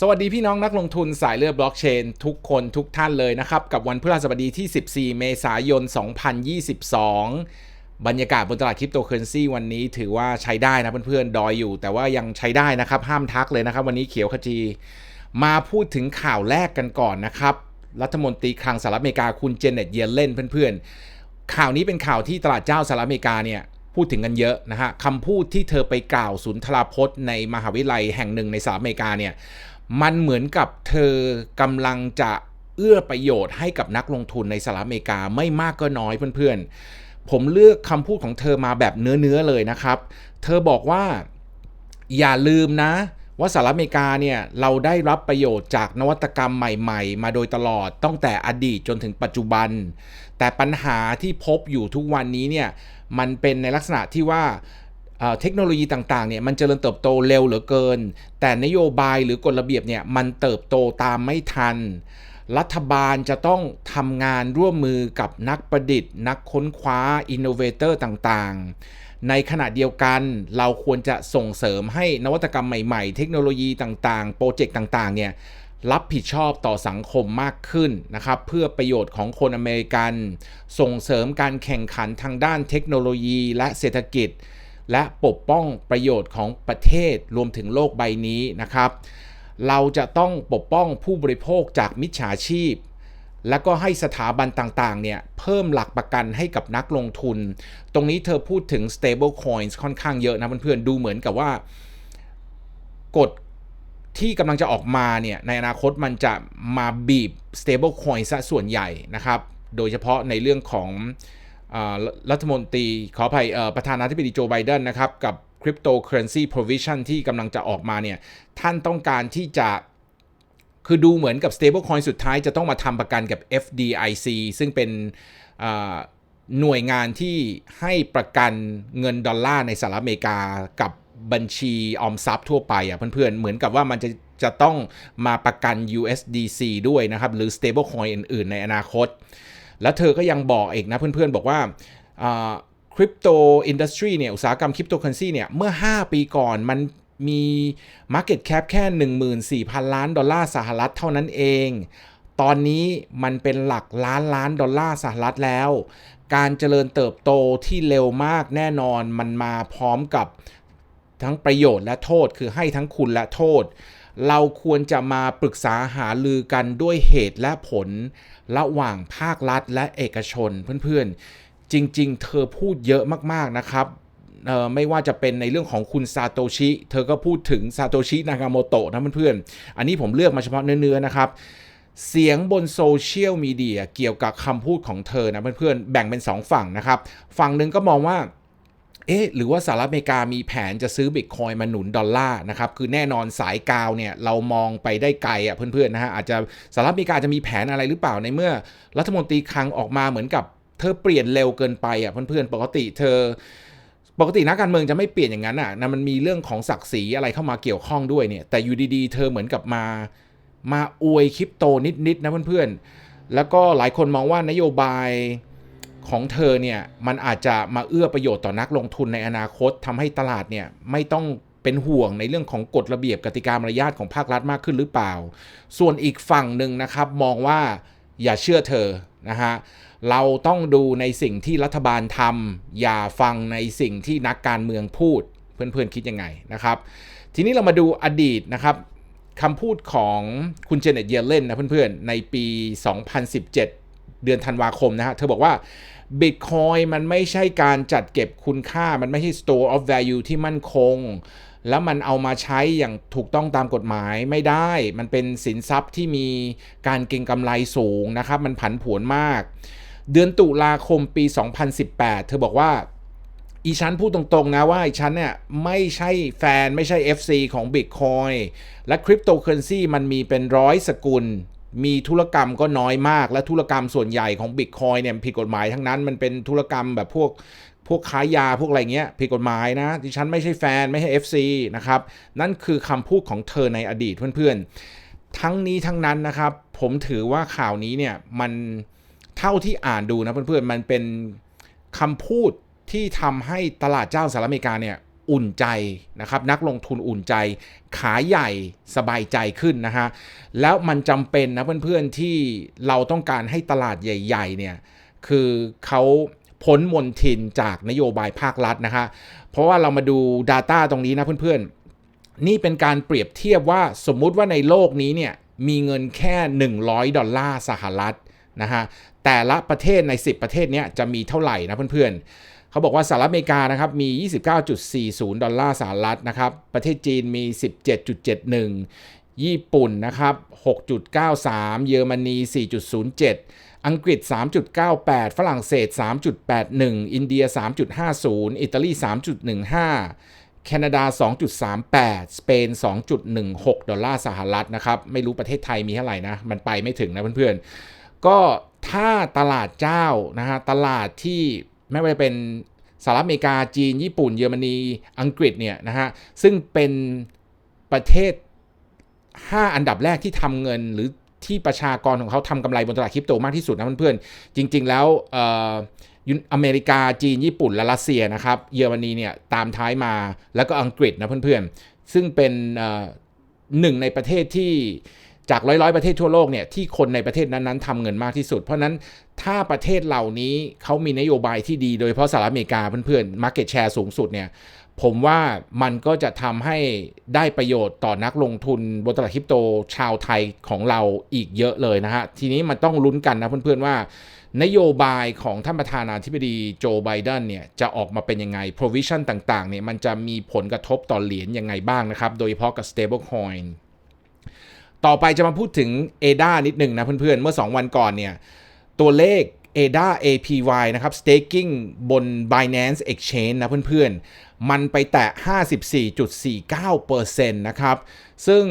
สวัสดีพี่น้องนักลงทุนสายเลือดบล็อกเชน ทุกคนทุกท่านเลยนะครับ กับวันพฤหัสบดีที่ 14 เมษายน 2022 บรรยากาศบนตลาดคริปโตเคอเรนซีวันนี้ถือว่าใช้ได้นะเพื่อนๆ ดอยอยู่ แต่ว่ายังใช้ได้นะครับ ห้ามทักเลยนะครับ วันนี้เขียวขจี มาพูดถึงข่าวแรกกันก่อนนะครับ รัฐมนตรีคลังสหรัฐอเมริกาคุณเจเน็ตเยเลนเพื่อนๆ ข่าวนี้เป็นข่าวที่ตลาดเจ้าสหรัฐอเมริกาเนี่ยพูดถึงกันเยอะนะฮะคำพูดที่เธอไปกล่าวสุนทรพจน์ในมหาวิทยาลัยแห่งหนึ่งในสหรัฐอเมริกาเนี่ย มันเหมือนกับเธอกำลังจะเอื้อประโยชน์ให้กับนักลงทุนในสหรัฐอเมริกาไม่มากก็น้อยเพื่อนๆ ผมเลือกคำพูดของเธอมาแบบเนื้อๆเลยนะครับ เธอบอกว่าอย่าลืมนะว่าสหรัฐอเมริกาเนี่ยเราได้รับประโยชน์จากนวัตกรรมใหม่ๆ มาโดยตลอดตั้งแต่อดีตจนถึงปัจจุบัน แต่ปัญหาที่พบอยู่ทุกวันนี้เนี่ยมันเป็นในลักษณะที่ว่า เทคโนโลยีต่างๆเนี่ยมันเจริญเติบโตเร็วเหลือเกิน แต่นโยบายหรือกฎระเบียบเนี่ยมันเติบโตตามไม่ทัน รัฐบาลจะต้องทำงานร่วมมือกับนักประดิษฐ์ นักค้นคว้าอินโนเวเตอร์ต่างๆ ในขณะเดียวกันเราควรจะส่งเสริมให้นวัตกรรมใหม่ๆ เทคโนโลยีต่างๆ โปรเจกต์ต่างๆเนี่ยรับผิดชอบต่อสังคมมากขึ้นนะครับ เพื่อประโยชน์ของคนอเมริกัน ส่งเสริมการแข่งขันทางด้านเทคโนโลยีและเศรษฐกิจ และปกป้องประโยชน์ของประเทศรวมถึงโลกใบนี้นะครับ เราจะต้องปกป้องผู้บริโภคจากมิจฉาชีพ แล้วก็ให้สถาบันต่างๆเนี่ยเพิ่มหลักประกันให้กับนักลงทุน ตรงนี้เธอพูดถึง stable coins ค่อนข้างเยอะนะเพื่อนๆ ดูเหมือนกับว่ากฎที่กำลังจะออกมาเนี่ยในอนาคตมันจะมาบีบ stable coin ซะส่วนใหญ่นะครับ โดยเฉพาะในเรื่องของ รัฐมนตรีขออภัยประธานาธิบดีโจไบเดนนะครับ กับ cryptocurrency provision ที่กำลังจะออกมาเนี่ย ท่านต้องการที่จะคือดูเหมือนกับ stablecoin สุดท้ายจะต้องมาทำประกันกับ FDIC ซึ่งเป็นหน่วยงานที่ให้ประกันเงินดอลลาร์ในสหรัฐอเมริกากับบัญชีออมทรัพย์ทั่วไปอะเพื่อนๆ เหมือนกับว่ามันจะจะต้องมาประกัน USDC ด้วยนะครับ หรือ stablecoin อื่น ๆ ในอนาคต แล้วเธอก็ยังบอกอีกนะเพื่อนๆ บอกว่าคริปโตอินดัสทรีเนี่ยอุตสาหกรรมคริปโตเคอเรนซีเนี่ยเมื่อ 5 ปีก่อนมันมี Market Cap แค่ 14,000 ล้านดอลลาร์สหรัฐเท่านั้นเอง ตอนนี้มันเป็นหลักล้านล้านดอลลาร์สหรัฐแล้ว การเจริญเติบโตที่เร็วมากแน่นอนมันมาพร้อมกับทั้งประโยชน์และโทษคือให้ทั้งคุณและโทษ เราควรจะมาปรึกษาหาลือกันด้วยเหตุและผล ระหว่างภาครัฐและเอกชนเพื่อนๆ จริงๆ เธอพูดเยอะมากๆนะครับไม่ว่าจะเป็นในเรื่องของคุณซาโตชิ เธอก็พูดถึงซาโตชินากาโมโตะนะเพื่อนๆ อันนี้ผมเลือกมาเฉพาะเนื้อๆนะครับ เสียงบนโซเชียลมีเดียเกี่ยวกับคำพูดของเธอนะเพื่อนๆ แบ่งเป็น 2 ฝั่งนะครับ ฝั่งหนึ่งก็มองว่า เอ๊ะหรือว่าสหรัฐอเมริกามีแผนจะซื้อบิตคอยมาหนุนดอลลาร์นะครับ คือแน่นอนสายกาวเนี่ยเรามองไปได้ไกลอะเพื่อนๆนะฮะอาจจะสหรัฐอเมริกาจะมีแผนอะไรหรือเปล่าในเมื่อ รัฐมนตรีคลังออกมาเหมือนกับเธอเปลี่ยนเร็วเกินไปอะเพื่อนๆปกติเธอปกตินักการเมืองจะไม่เปลี่ยนอย่างนั้นอะนะมันมีเรื่องของศักดิ์ศรีอะไรเข้ามาเกี่ยวข้องด้วยเนี่ยแต่อยู่ดีๆ เธอเหมือนกับมา มาอวยคริปโตนิดๆนะเพื่อนๆแล้วก็หลายคนมองว่านโยบาย ของเธอเนี่ยมันอาจจะมาเอื้อประโยชน์ต่อนักลงทุนในอนาคตทำให้ตลาดเนี่ยไม่ต้องเป็นห่วงในเรื่องของกฎระเบียบกติกามารยาทของภาครัฐมากขึ้นหรือเปล่า ส่วนอีกฝั่งหนึ่งนะครับมองว่าอย่าเชื่อเธอนะฮะเราต้องดูในสิ่งที่รัฐบาลทำอย่าฟังในสิ่งที่นักการเมืองพูด เพื่อนๆคิดยังไงนะครับ ทีนี้เรามาดูอดีตนะครับคำพูดของคุณเจเน็ตเยเลนนะเพื่อนๆ ในปี 2017 เดือนธันวาคมนะฮะ เธอบอกว่า Bitcoin มันไม่ใช่การจัดเก็บคุณค่า มันไม่ใช่ store of value ที่มั่นคง แล้วมันเอามาใช้อย่างถูกต้องตามกฎหมายไม่ได้ มันเป็นสินทรัพย์ที่มีการเก็งกำไรสูงนะครับ มันผันผวนมาก เดือนตุลาคมปี 2018 เธอบอกว่าอีชั้นพูดตรงๆนะว่าอีชั้นเนี่ยไม่ใช่แฟนไม่ใช่ FC ของ Bitcoin และคริปโตเคอเรนซีมันมีเป็นร้อยสกุล มีธุรกรรมก็น้อยมาก และธุรกรรมส่วนใหญ่ของบิตคอยเนี่ยผิดกฎหมายทั้งนั้นมันเป็นธุรกรรมแบบพวกพวกขายยาพวกอะไรเงี้ยผิดกฎหมายนะดิฉันไม่ใช่แฟนไม่ใช่ FC นะครับ นั่นคือคำพูดของเธอในอดีตเพื่อนๆ ทั้งนี้ทั้งนั้นนะครับ ผมถือว่าข่าวนี้เนี่ยมันเท่าที่อ่านดูนะเพื่อนๆ มันเป็นคำพูดที่ทำให้ตลาดเจ้าสหรัฐอเมริกาเนี่ย อุ่นใจนะครับนักลงทุนอุ่นใจ ขาใหญ่สบายใจขึ้นนะฮะแล้วมันจำเป็นนะเพื่อนๆที่เราต้องการให้ตลาดใหญ่ๆเนี่ยคือเขาพ้นมนทินจากนโยบายภาครัฐนะฮะเพราะว่าเรามาดู Data ตรงนี้นะเพื่อนๆ นี่เป็นการเปรียบเทียบว่าสมมุติว่าในโลกนี้เนี่ยมีเงินแค่ 100 ดอลลาร์สหรัฐนะฮะแต่ละประเทศใน 10 ประเทศเนี้ยจะมีเท่าไหร่นะเพื่อนๆ เขาบอกว่าสหรัฐอเมริกานะครับมี 29.40 ดอลลาร์สหรัฐนะครับ ประเทศจีนมี 17.71 ญี่ปุ่นนะครับ 6.93 เยอรมนี 4.07 อังกฤษ 3.98 ฝรั่งเศส 3.81 อินเดีย 3.50 อิตาลี 3.15แคนาดา 2.38 สเปน 2.16 ดอลลาร์สหรัฐนะครับ ไม่รู้ประเทศไทยมีเท่าไหร่นะ มันไปไม่ถึงนะเพื่อนๆ ก็ถ้าตลาดเจ้านะฮะ ตลาดที่ ไม่ว่าจะเป็นสหรัฐอเมริกาจีน ญี่ปุ่น เยอรมนีอังกฤษเนี่ยนะฮะซึ่งเป็นประเทศ 5 อันดับแรกที่ทำเงินหรือที่ประชากรของเขาทำกำไรบนตลาดคริปโตมากที่สุดนะเพื่อนๆ จริง ๆ แล้วอเมริกาจีน ญี่ปุ่น และรัสเซียนะครับ เยอรมนีเนี่ยตามท้ายมาแล้วก็อังกฤษนะเพื่อนๆ ซึ่งเป็นหนึ่งในประเทศที่ จากร้อยร้อยประเทศทั่วโลกเนี่ยที่คนในประเทศนั้นๆทำเงินมากที่สุด เพราะนั้นถ้าประเทศเหล่านี้เขามีนโยบายที่ดี โดยเฉพาะสหรัฐอเมริกาเพื่อนๆ market share สูงสุดเนี่ยผมว่ามันก็จะทำให้ได้ประโยชน์ต่อนักลงทุนบนตลาดคริปโตชาวไทยของเราอีกเยอะเลยนะฮะ ทีนี้มันต้องลุ้นกันนะเพื่อนๆว่านโยบายของท่านประธานาธิบดีโจไบเดนเนี่ยจะออกมาเป็นยังไง provision ต่างๆเนี่ยมันจะมีผลกระทบต่อเหรียญยังไงบ้างนะครับ โดยเฉพาะกับ stable coin ต่อไปจะมาพูดถึง ADA นิดหนึ่งนะเพื่อนๆ เมื่อ 2 วันก่อนเนี่ย ตัวเลข ADA APY นะครับ staking บน Binance Exchange นะเพื่อนๆ มันไปแตะ 54.49%นะครับ ซึ่ง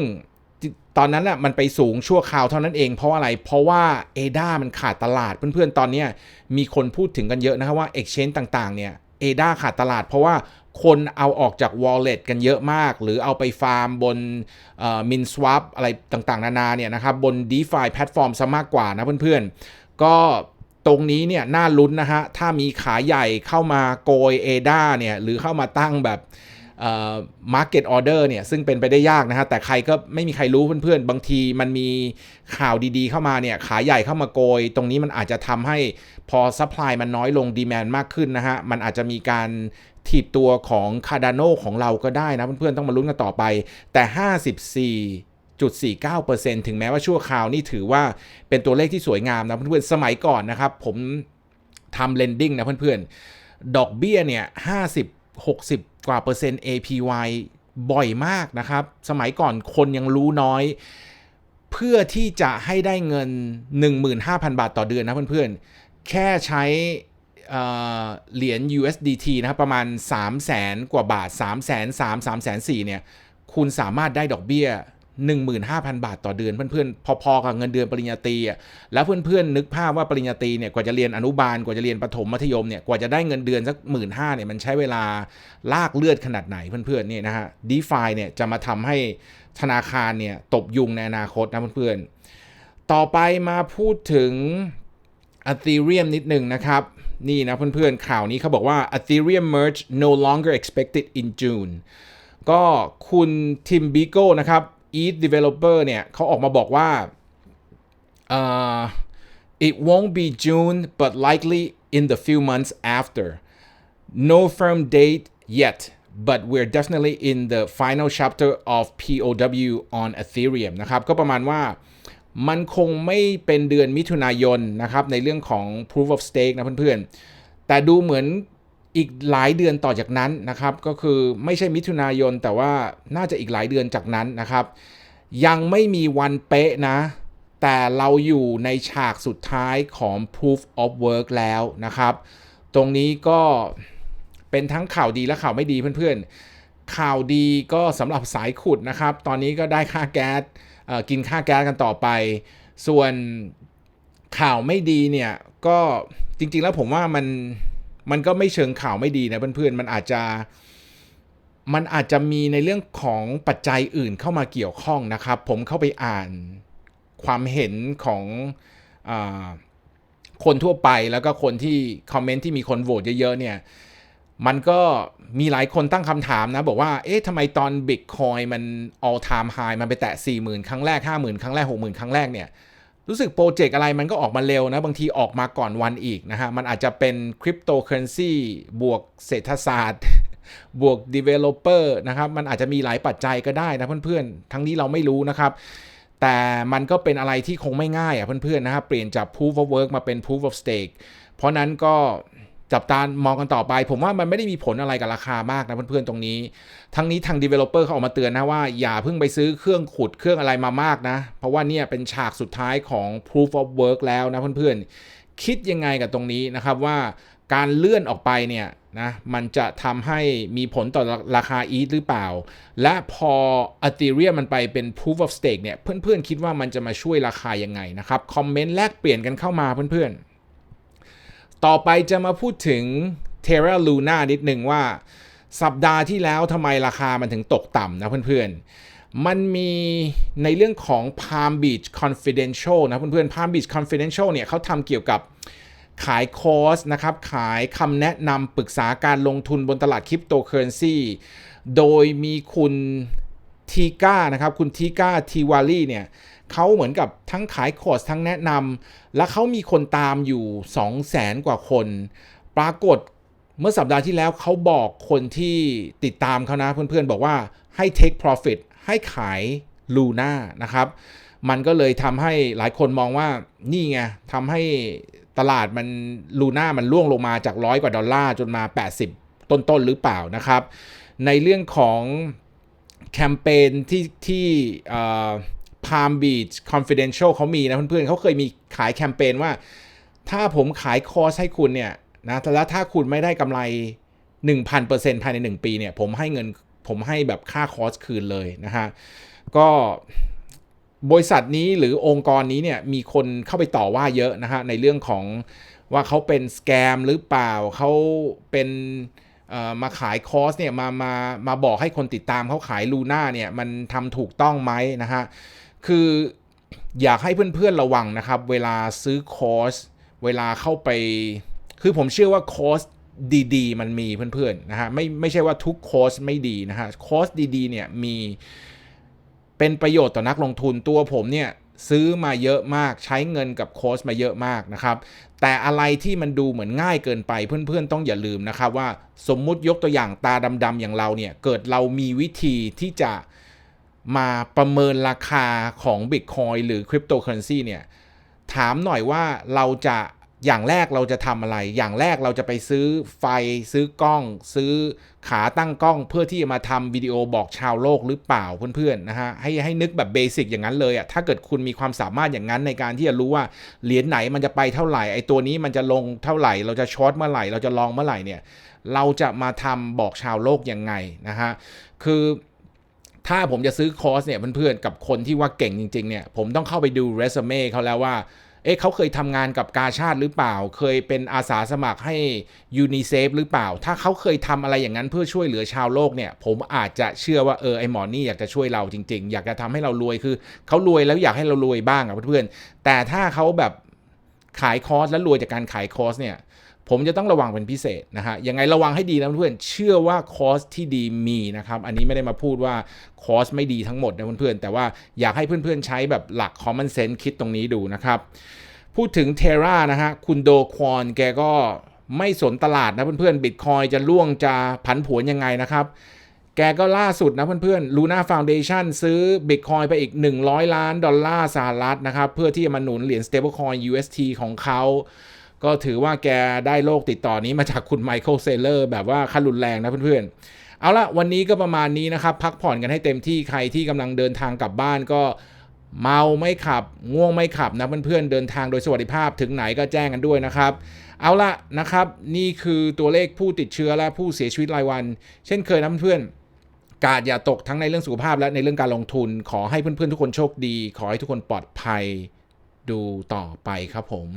ตอนนั้นน่ะมันไปสูงชั่วคราวเท่านั้นเองเพราะอะไร เพราะว่า ADA มันขาดตลาดเพื่อนๆ ตอนนี้มีคนพูดถึงกันเยอะนะครับว่า Exchange ต่างๆ เนี่ย ADA ขาดตลาดเพราะว่า คนเอาออกจาก wallet กันเยอะมาก หรือเอาไปฟาร์มบนมินสวอปอะไรต่างๆ นานาเนี่ยนะครับบน DeFi แพลตฟอร์มซะมากกว่านะเพื่อนๆ ก็ตรงนี้เนี่ยน่าลุ้นนะฮะ ถ้ามีขาใหญ่เข้ามาโกย ADA เนี่ย หรือเข้ามาตั้งแบบ มาร์เก็ตออเดอร์เนี่ยซึ่งเป็นไปได้ยากนะฮะแต่ใครก็ไม่มีใครรู้เพื่อนๆ บางทีมันมีข่าวดีๆ เข้ามาเนี่ยขายใหญ่เข้ามาโกย ตรงนี้มันอาจจะทำให้พอซัพพลายมันน้อยลงดีแมนมากขึ้นนะฮะมันอาจจะมีการถีบตัวของคาดานโนของเราก็ได้นะเพื่อนๆ ต้องมาลุ้นกันต่อไป แต่ 54.49%ถึงแม้ว่าชั่วคราวนี่ถือว่าเป็นตัวเลขที่สวยงามนะเพื่อนๆ สมัยก่อนนะครับ ผมทำเลนดิ้งนะเพื่อนๆ ดอกเบี้ยเนี่ย50 60 กว่าเปอร์เซ็นต์ APY บ่อยมากนะครับ สมัยก่อนคนยังรู้น้อย เพื่อที่จะให้ได้เงิน 15,000 บาทต่อเดือนนะเพื่อนๆ แค่ใช้เหรียญ USDT นะครับ ประมาณ 3 0 0แสนกว่าบาท3 0 0แสน3 3แสน4เนี่ย คุณสามารถได้ดอกเบี้ย 15,000 บาทต่อเดือนเพื่อนๆพอๆกับเงินเดือนปริญญาตรีอะแล้วเพื่อนๆนึกภาพว่าปริญญาตรีเนี่ยกว่าจะเรียนอนุบาลกว่าจะเรียนประถมมัธยมเนี่ยกว่าจะได้เงินเดือนสักหมื่นห้าเนี่ยมันใช้เวลาลากเลือดขนาดไหนเพื่อนๆนี่นะฮะ DeFi เนี่ยจะมาทำให้ธนาคารเนี่ยตบยุงในอนาคตนะเพื่อนๆต่อไปมาพูดถึง Ethereum นิดหนึ่งนะครับนี่นะเพื่อนๆข่าวนี้เขาบอกว่า Ethereum merge no longer expected in June ก็คุณทิมบิโก้นะครับ ETH developer เนี่ยเขาออกมาบอกว่า uh, it won't be June but likely in the few months after no firm date yet but we're definitely in the final chapter of POW on Ethereum นะครับ ก็ประมาณว่ามันคงไม่เป็นเดือนมิถุนายนนะครับ ในเรื่องของ proof of stake นะเพื่อนๆ แต่ดูเหมือน อีกหลายเดือนต่อจากนั้นนะครับก็คือไม่ใช่มิถุนายนแต่ว่าน่าจะอีกหลายเดือนจากนั้นนะครับ ยังไม่มีวันเป๊ะนะ แต่เราอยู่ในฉากสุดท้ายของ proof of work แล้วนะครับ ตรงนี้ก็เป็นทั้งข่าวดีและข่าวไม่ดีเพื่อนๆ ข่าวดีก็สำหรับสายขุดนะครับ ตอนนี้ก็ได้ค่าแก๊สกินค่าแก๊สกันต่อไป ส่วนข่าวไม่ดีเนี่ยก็จริงๆแล้วผมว่ามัน มันก็ไม่เชิงข่าวไม่ดีนะเพื่อนๆ มันอาจจะ มันอาจจะมีในเรื่องของปัจจัยอื่นเข้ามาเกี่ยวข้องนะครับ ผมเข้าไปอ่านความเห็นของอคนทั่วไปแล้วก็คนที่คอมเมนต์ที่มีคนโหวตเยอะๆเนี่ย มันก็มีหลายคนตั้งคำถามนะ บอกว่า เอ๊ะทำไมตอน Bitcoin มัน all time high มันไปแตะ 40,000 ครั้งแรก 50,000 ครั้งแรก 60,000 ครั้งแรกเนี่ย รู้สึกโปรเจกต์อะไรมันก็ออกมาเร็วนะ บางทีออกมาก่อนวันอีกนะฮะ มันอาจจะเป็นคริปโตเคอเรนซีบวกเศรษฐศาสตร์ บวก developer นะครับ มันอาจจะมีหลายปัจจัยก็ได้นะเพื่อนๆ ทั้งนี้เราไม่รู้นะครับ แต่มันก็เป็นอะไรที่คงไม่ง่ายอะเพื่อนๆนะครับเปลี่ยนจาก proof of work มาเป็น proof of stake เพราะนั้นก็ จับตามองกันต่อไป ผมว่ามันไม่ได้มีผลอะไรกับราคามากนะเพื่อนๆตรงนี้ ทั้งนี้ทาง developer เขาออกมาเตือนนะว่าอย่าเพิ่งไปซื้อเครื่องขุดเครื่องอะไรมามากนะ เพราะว่าเนี่ยเป็นฉากสุดท้ายของ proof of work แล้วนะเพื่อนๆ คิดยังไงกับตรงนี้นะครับว่าการเลื่อนออกไปเนี่ยนะมันจะทำให้มีผลต่อราคา ETH หรือเปล่า และพอ Ethereum มันไปเป็น proof of stake เนี่ยเพื่อนๆ คิดว่ามันจะมาช่วยราคายังไงนะครับคอมเมนต์แลกเปลี่ยนกันเข้ามาเพื่อนๆ ต่อไปจะมาพูดถึง Terra Luna นิดหนึ่งว่า สัปดาห์ที่แล้วทำไมราคามันถึงตกต่ำนะเพื่อนๆ มันมีในเรื่องของ Palm Beach Confidential นะเพื่อนๆ Palm Beach Confidential เนี่ยเขาทำเกี่ยวกับขายคอร์สนะครับ ขายคำแนะนำปรึกษาการลงทุนบนตลาดคริปโตเคอเรนซีโดยมีคุณทีก้านะครับ คุณทีก้าทีวารีเนี่ย เขาเหมือนกับทั้งขายคอร์สทั้งแนะนำและเขามีคนตามอยู่ 2 0 0แสนกว่าคน ปรากฏเมื่อสัปดาห์ที่แล้วเขาบอกคนที่ติดตามเขานะเพื่อนๆ บอกว่าให้ take profit ให้ขายลูน่านะครับ มันก็เลยทำให้หลายคนมองว่านี่ไงทำให้ตลาดมันลูน่ามันล่วงลงมาจากร้อยกว่าดอลลาร์จนมา 80 ต้นๆ หรือเปล่านะครับ ในเรื่องของแคมเปญที่ที่ พาร์มบีชคอนฟิเดนเชียลเขามีนะเพื่อนๆเขาเคยมีขายแคมเปญว่า ถ้าผมขายคอร์สให้คุณเนี่ยนะแล้วถ้าคุณไม่ได้กำไร 1,000%ภายใน 1 ปีเนี่ย ผมให้เงินผมให้แบบค่าคอร์สคืนเลยนะฮะ ก็บริษัทนี้หรือองค์กรนี้เนี่ยมีคนเข้าไปต่อว่าเยอะนะฮะ ในเรื่องของว่าเขาเป็นสแกมหรือเปล่าเขาเป็นมาขายคอร์สเนี่ยมามามาบอกให้คนติดตามเขาขายลูน่าเนี่ย มันทำถูกต้องไหมนะฮะ คืออยากให้เพื่อนๆระวังนะครับ เวลาซื้อคอร์ส เวลาเข้าไป คือผมเชื่อว่าคอร์สดีๆ มันมีเพื่อนๆนะฮะไม่ไม่ใช่ว่าทุกคอร์สไม่ดีนะฮะคอร์สดีๆเนี่ยมีเป็นประโยชน์ต่อนักลงทุนตัวผมเนี่ยซื้อมาเยอะมากใช้เงินกับโค้ชมาเยอะมากนะครับ แต่อะไรที่มันดูเหมือนง่ายเกินไปเพื่อนๆ ต้องอย่าลืมนะครับว่าสมมุติยกตัวอย่างตาดำๆอย่างเราเนี่ย เกิดเรามีวิธีที่จะ มาประเมินราคาของ Bitcoin หรือคริปโตเคอเรนซีเนี่ยถามหน่อยว่าเราจะอย่างแรกเราจะทำอะไร อย่างแรกเราจะไปซื้อไฟซื้อกล้อง ซื้อขาตั้งกล้อง เพื่อที่จะมาทำวิดีโอบอกชาวโลกหรือเปล่าเพื่อนๆนะฮะให้ให้นึกแบบเบสิกอย่างนั้นเลยอะ่ะถ้าเกิดคุณมีความสามารถอย่างนั้นในการที่จะรู้ว่าเหรียญไหนมันจะไปเท่าไหร่ไอ้ตัวนี้มันจะลงเท่าไหร่ เราจะช็อตเมื่อไหร่เราจะลองเมื่อไหร่เนี่ยเราจะมาทำบอกชาวโลกยังไงนะฮะคือ ถ้าผมจะซื้อคอร์สเนี่ยเพื่อนๆกับคนที่ว่าเก่งจริงๆเนี่ยผมต้องเข้าไปดูเรซูเม่เขาแล้วว่าเอ๊ะเขาเคยทำงานกับกาชาติหรือเปล่า เคยเป็นอาสาสมัครให้ยูนิเซฟหรือเปล่า ถ้าเขาเคยทำอะไรอย่างนั้นเพื่อช่วยเหลือชาวโลกเนี่ย ผมอาจจะเชื่อว่าเออไอหมอนี่อยากจะช่วยเราจริง ๆ อยากจะทำให้เรารวยคือเขารวยแล้วอยากให้เรารวยบ้างอะเพื่อนๆแต่ถ้าเขาแบบขายคอร์สแล้วรวยจากการขายคอร์สเนี่ย ผมจะต้องระวังเป็นพิเศษนะฮะยังไงระวังให้ดีนะเพื่อนเชื่อว่าคอร์สที่ดีมีนะครับ อันนี้ไม่ได้มาพูดว่าคอร์สไม่ดีทั้งหมดนะเพื่อนๆ แต่ว่าอยากให้เพื่อนๆ ใช้แบบหลัก common sense คิดตรงนี้ดูนะครับ พูดถึงเทรานะฮะคุณโดควอนแกก็ไม่สนตลาดนะเพื่อนๆบิตคอยจะล่วงจะผันผวนยังไงนะครับแกก็ล่าสุดนะเพื่อนๆ Luna Foundation ซื้อบิตคอยไปอีก 100 ล้านดอลลาร์สหรัฐนะครับ เพื่อที่จะมาหนุนเหรียญ stablecoin UST ของเขา ก็ถือว่าแกได้โลกติดต่อนี้มาจากคุณไมเคิลเซเลอร์แบบว่าขั้นรุนแรงนะเพื่อนๆ เอาละวันนี้ก็ประมาณนี้นะครับ พักผ่อนกันให้เต็มที่ใครที่กำลังเดินทางกลับบ้านก็เมาไม่ขับ ง่วงไม่ขับนะเพื่อนๆเดินทางโดยสวัสดิภาพถึงไหนก็แจ้งกันด้วยนะครับ เอาละนะครับ นี่คือตัวเลขผู้ติดเชื้อและผู้เสียชีวิตรายวัน เช่นเคยนะเพื่อนๆกาดอย่าตกทั้งในเรื่องสุขภาพและในเรื่องการลงทุน ขอให้เพื่อนๆทุกคนโชคดี ขอให้ทุกคนปลอดภัยดูต่อไปครับผม